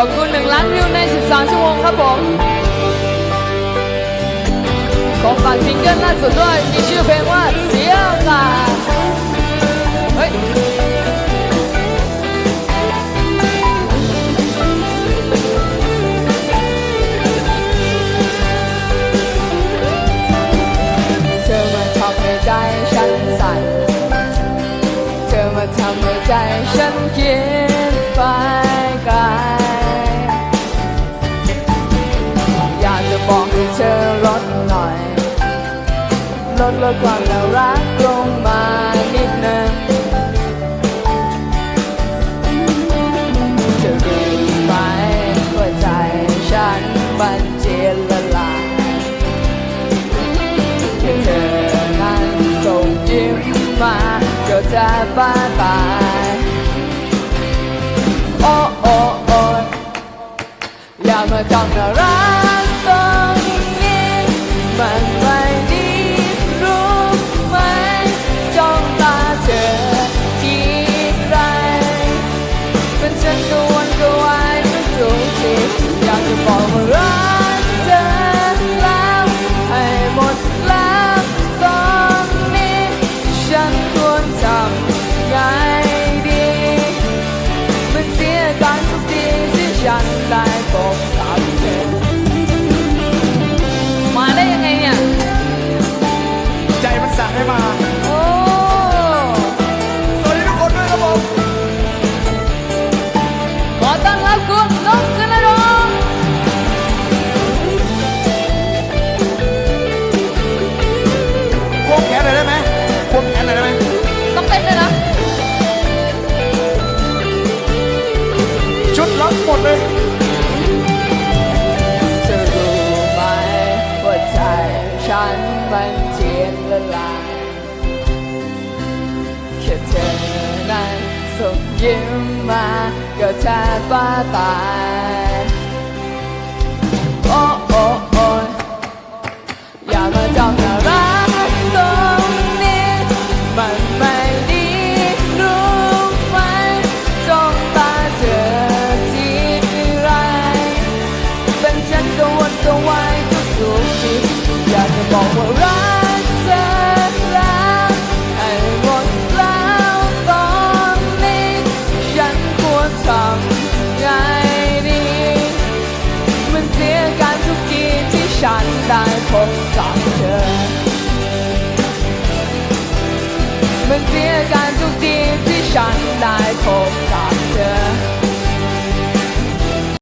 ขอบคุณหนึ่งล้านวิวใน 13 ชั่วโมงครับผม ขอฝากซิงเกิลล่าสุดด้วย มีชื่อเพลงว่าเสียกาเฮ้ยเธอมาทำให้ใจฉันสั่น ลดลดความน่ารักลงมานิดนึงเธอรู้ไหมว่าใจฉันมันเจนละลายเธอนั้นส่งยิ้มมาก็จะบ้าตายโอ้โอ้โอ้อย่ามาจ้องน่ารัก ได้พบกับเธอมาได้ยังไงเนี่ย ใจมันสั่งให้มา โอ้ สวัสดีทุกคนด้วยครับผมขอต้อนรับคุณนกกระดงควงแขนหน่อยได้ไหมควงแขนหน่อยได้ไหมต้องเต้นด้วยนะ ชุดล็อกหมดเลย มันเจียนละลายแค่เธอนั้นส่งยิ้มมาก็แทบบ้าตาย บอกว่ารักเธอแล้วให้หมดแล้วตอนนี้ ฉันควรทำไงดี มันเสียการทุกทีที่ฉันได้พบกับเธอ มันเสียการทุกทีที่ฉันได้พบ